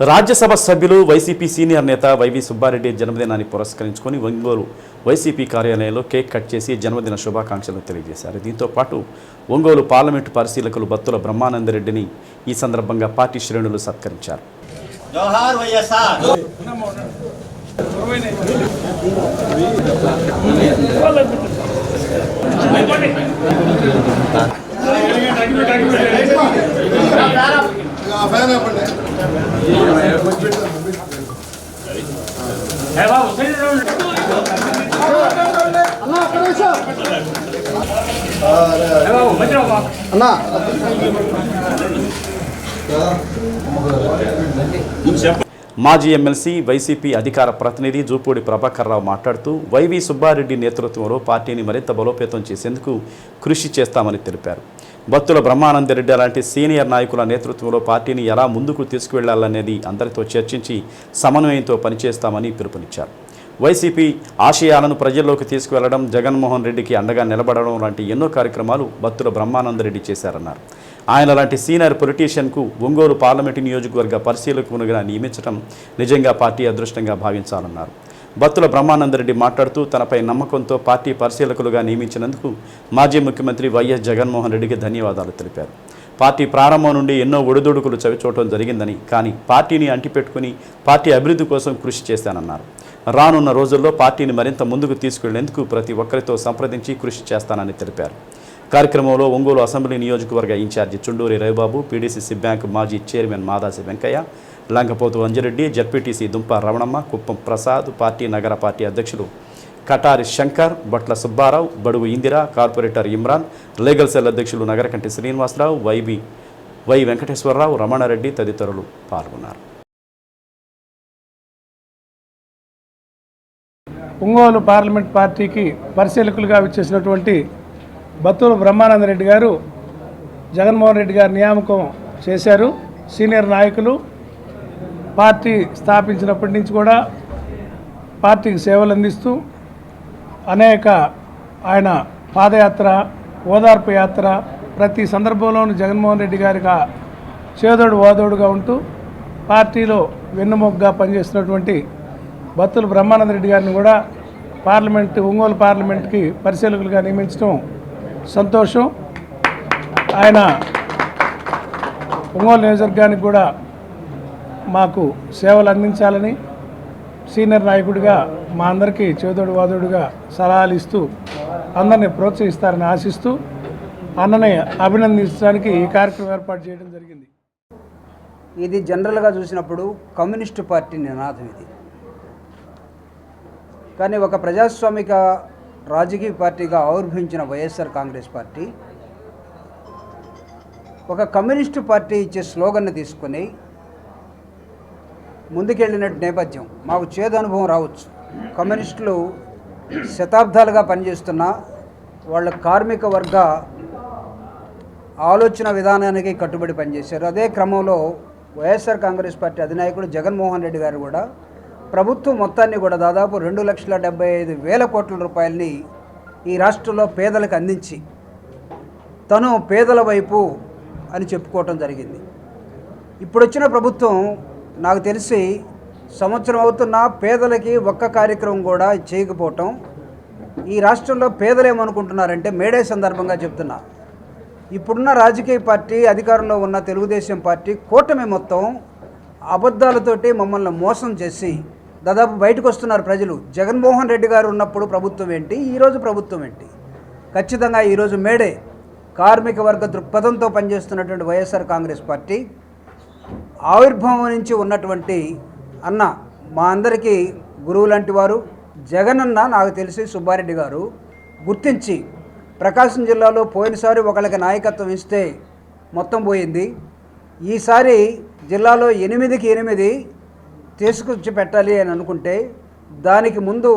రాజ్యసభ సభ్యులు YCP senior నేత YV Subba Reddy జన్మదినాన్ని పురస్కరించుకొని ఒంగోలు వైసీపీ కార్యాలయంలో కేక్ కట్ చేసి జన్మదిన శుభాకాంక్షలు తెలియజేశారు. దీంతో పాటు ఒంగోలు పార్లమెంటు పరిశీలకులు బత్తుల బ్రహ్మానందరెడ్డిని ఈ సందర్భంగా పార్టీ శ్రేణులు సత్కరించారు. జోహార్ మాజీ ఎమ్మెల్సీ వైసీపీ అధికార ప్రతినిధి జూపూడి ప్రభాకర్ రావు మాట్లాడుతూ వైవి సుబ్బారెడ్డి నేతృత్వంలో పార్టీని మరింత బలోపేతం చేసేందుకు కృషి చేస్తామని తెలిపారు. భత్తుల బ్రహ్మానంద రెడ్డి అలాంటి సీనియర్ నాయకుల నేతృత్వంలో పార్టీని ఎలా ముందుకు తీసుకువెళ్ళాలనేది అందరితో చర్చించి సమన్వయంతో పనిచేస్తామని పిలుపునిచ్చారు. వైసీపీ ఆశయాలను ప్రజల్లోకి తీసుకువెళ్ళడం జగన్మోహన్ రెడ్డికి అండగా నిలబడడం లాంటి ఎన్నో కార్యక్రమాలు భక్తుల బ్రహ్మానందరెడ్డి చేశారన్నారు. ఆయన లాంటి సీనియర్ పొలిటీషియన్కు ఒంగోలు పార్లమెంటు నియోజకవర్గ పరిశీలకునిగా నియమించడం నిజంగా పార్టీ అదృష్టంగా భావించాలన్నారు. బత్తుల బ్రహ్మానందరెడ్డి మాట్లాడుతూ తనపై నమ్మకంతో పార్టీ పరిశీలకులుగా నియమించినందుకు మాజీ ముఖ్యమంత్రి వైఎస్ జగన్మోహన్ రెడ్డికి ధన్యవాదాలు తెలిపారు. పార్టీ ప్రారంభం నుండి ఎన్నో ఒడిదుడుకులు చవిచూడటం జరిగిందని కానీ పార్టీని అంటిపెట్టుకుని పార్టీ అభివృద్ధి కోసం కృషి చేశానన్నారు. రానున్న రోజుల్లో పార్టీని మరింత ముందుకు తీసుకెళ్ళేందుకు ప్రతి ఒక్కరితో సంప్రదించి కృషి చేస్తానని తెలిపారు. కార్యక్రమంలో ఒంగోలు అసెంబ్లీ నియోజకవర్గ incharge Chunduri Ravi Babu PDCC bank మాజీ chairman Madasi Venkaiah Lankapothu Anji Reddy ZPTC Dumpa Ramanamma Kuppam Prasad party నగర పార్టీ అధ్యక్షులు Katari Shankar Batla Subba Rao Badugu Indira corporator Imran legal cell అధ్యక్షులు Nagarakanti Srinivasa Rao YB Y Venkateswara Rao Ramana Reddy తదితరులు పాల్గొన్నారు. Ongole parliament పార్టీకి పరిశీలకులుగా విచ్చేసినటువంటి బత్తుల బ్రహ్మానందరెడ్డి గారు జగన్మోహన్ రెడ్డి గారు నియామకం చేశారు. సీనియర్ నాయకులు పార్టీ స్థాపించినప్పటి నుంచి కూడా పార్టీకి సేవలు అందిస్తూ అనేక ఆయన పాదయాత్ర ఓదార్పు యాత్ర ప్రతి సందర్భంలోనూ జగన్మోహన్ రెడ్డి గారిగా చేదోడు ఓదోడుగా ఉంటూ పార్టీలో వెన్నుమొగ్గా పనిచేస్తున్నటువంటి బత్తుల బ్రహ్మానంద రెడ్డి గారిని కూడా పార్లమెంట్ ఒంగోలు పార్లమెంట్కి పరిశీలకులుగా నియమించడం సంతోషం. ఆయన ఒంగోలు నియోజకవర్గానికి కూడా మాకు సేవలు అందించాలని సీనియర్ నాయకుడిగా మా అందరికీ చేదోడు వాదోడుగా సలహాలు ఇస్తూ అందరిని ప్రోత్సహిస్తారని ఆశిస్తూ అన్నని అభినందించడానికి ఈ కార్యక్రమం ఏర్పాటు చేయడం జరిగింది. ఇది జనరల్గా చూసినప్పుడు కమ్యూనిస్టు పార్టీ నినాదం ఇది. కానీ ఒక ప్రజాస్వామిక రాజకీయ పార్టీగా ఆవిర్భవించిన వైఎస్ఆర్ కాంగ్రెస్ పార్టీ ఒక కమ్యూనిస్టు పార్టీ ఇచ్చే స్లోగన్ని తీసుకొని ముందుకెళ్ళిన నేపథ్యం. మాకు చేదు అనుభవం రావచ్చు. కమ్యూనిస్టులు శతాబ్దాలుగా పనిచేస్తున్న వాళ్ళ కార్మిక వర్గ ఆలోచన విధానానికి కట్టుబడి పనిచేశారు. అదే క్రమంలో వైఎస్ఆర్ కాంగ్రెస్ పార్టీ అధినాయకుడు జగన్మోహన్ రెడ్డి గారు కూడా ప్రభుత్వం మొత్తాన్ని కూడా దాదాపు రెండు లక్షల డెబ్బై ఐదు వేల కోట్ల రూపాయలని ఈ రాష్ట్రంలో పేదలకు అందించి తను పేదల వైపు అని చెప్పుకోవటం జరిగింది. ఇప్పుడు వచ్చిన ప్రభుత్వం నాకు తెలిసి సంవత్సరం అవుతున్న పేదలకి ఒక్క కార్యక్రమం కూడా చేయకపోవటం. ఈ రాష్ట్రంలో పేదలు ఏమనుకుంటున్నారంటే మేడే సందర్భంగా చెప్తున్నా. ఇప్పుడున్న రాజకీయ పార్టీ అధికారంలో ఉన్న తెలుగుదేశం పార్టీ కూటమి మొత్తం అబద్ధాలతోటి మమ్మల్ని మోసం చేసి దాదాపు బయటకు వస్తున్నారు ప్రజలు. జగన్మోహన్ రెడ్డి గారు ఉన్నప్పుడు ప్రభుత్వం ఏంటి? ఈరోజు ప్రభుత్వం ఏంటి? ఖచ్చితంగా ఈరోజు మేడే కార్మిక వర్గ దృక్పథంతో పనిచేస్తున్నటువంటి వైఎస్ఆర్ కాంగ్రెస్ పార్టీ ఆవిర్భావం నుంచి ఉన్నటువంటి అన్న మా అందరికీ గురువు లాంటి వారు జగనన్న నాకు తెలిసి సుబ్బారెడ్డి గారు గుర్తించి ప్రకాశం జిల్లాలో పోయినసారి ఒకళ్ళకి నాయకత్వం ఇస్తే మొత్తం పోయింది. ఈసారి జిల్లాలో ఎనిమిదికి ఎనిమిది తీసుకొచ్చి పెట్టాలి అని అనుకుంటే దానికి ముందు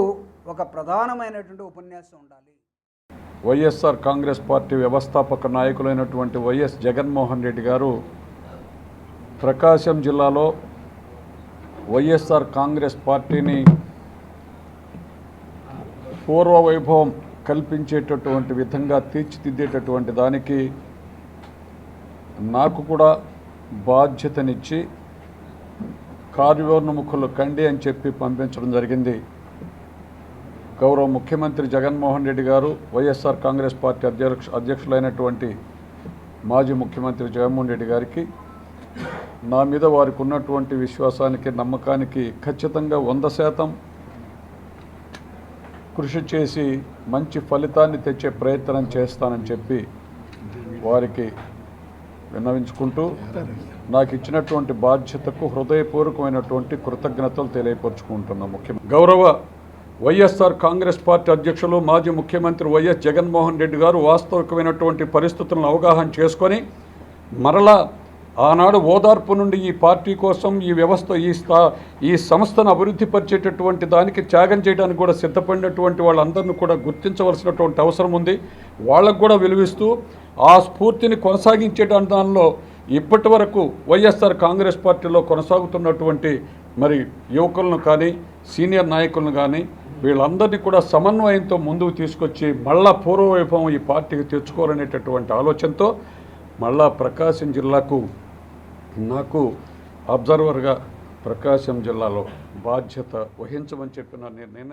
ఒక ప్రధానమైనటువంటి ఉపన్యాసం ఉండాలి. వైఎస్ఆర్ కాంగ్రెస్ పార్టీ వ్యవస్థాపక నాయకులైనటువంటి వైఎస్ జగన్మోహన్ రెడ్డి గారు ప్రకాశం జిల్లాలో వైఎస్ఆర్ కాంగ్రెస్ పార్టీని పూర్వ వైభవం కల్పించేటటువంటి విధంగా తీర్చిదిద్దేటటువంటి దానికి నాకు కూడా బాధ్యతనిచ్చి కార్యోన్ముఖులు కండి అని చెప్పి పంపించడం జరిగింది. గౌరవ ముఖ్యమంత్రి జగన్మోహన్ రెడ్డి గారు వైఎస్ఆర్ కాంగ్రెస్ పార్టీ అధ్యక్ష అధ్యక్షులైనటువంటి మాజీ ముఖ్యమంత్రి జగన్మోహన్ రెడ్డి గారికి నా మీద వారికి ఉన్నటువంటి విశ్వాసానికి నమ్మకానికి ఖచ్చితంగా వంద శాతం కృషి చేసి మంచి ఫలితాన్ని తెచ్చే ప్రయత్నం చేస్తానని చెప్పి వారికి విన్నవించుకుంటూ నాకు ఇచ్చినటువంటి బాధ్యతకు హృదయపూర్వకమైనటువంటి కృతజ్ఞతలు తెలియపరుచుకుంటున్నాను. ముఖ్యమంత్రి గౌరవ వైఎస్ఆర్ కాంగ్రెస్ పార్టీ అధ్యక్షులు మాజీ ముఖ్యమంత్రి వైఎస్ జగన్మోహన్ రెడ్డి గారు వాస్తవికమైనటువంటి పరిస్థితులను అవగాహన చేసుకొని మరలా ఆనాడు ఓదార్పు నుండి ఈ పార్టీ కోసం ఈ వ్యవస్థ ఈ స్థా ఈ సంస్థను అభివృద్ధిపరిచేటటువంటి దానికి త్యాగం చేయడానికి కూడా సిద్ధపడినటువంటి వాళ్ళందరినీ కూడా గుర్తించవలసినటువంటి అవసరం ఉంది. వాళ్ళకు కూడా విలువిస్తూ ఆ స్ఫూర్తిని కొనసాగించే దానిలో ఇప్పటి వరకు వైఎస్ఆర్ కాంగ్రెస్ పార్టీలో కొనసాగుతున్నటువంటి మరి యువకులను కానీ సీనియర్ నాయకులను కానీ వీళ్ళందరినీ కూడా సమన్వయంతో ముందుకు తీసుకొచ్చి మళ్ళా పూర్వవైభవం ఈ పార్టీకి తెచ్చుకోవాలనేటటువంటి ఆలోచనతో మళ్ళా ప్రకాశం జిల్లాకు నాకు అబ్జర్వర్గా ప్రకాశం జిల్లాలో బాధ్యత వహించమని చెప్పిన నిర్ణయం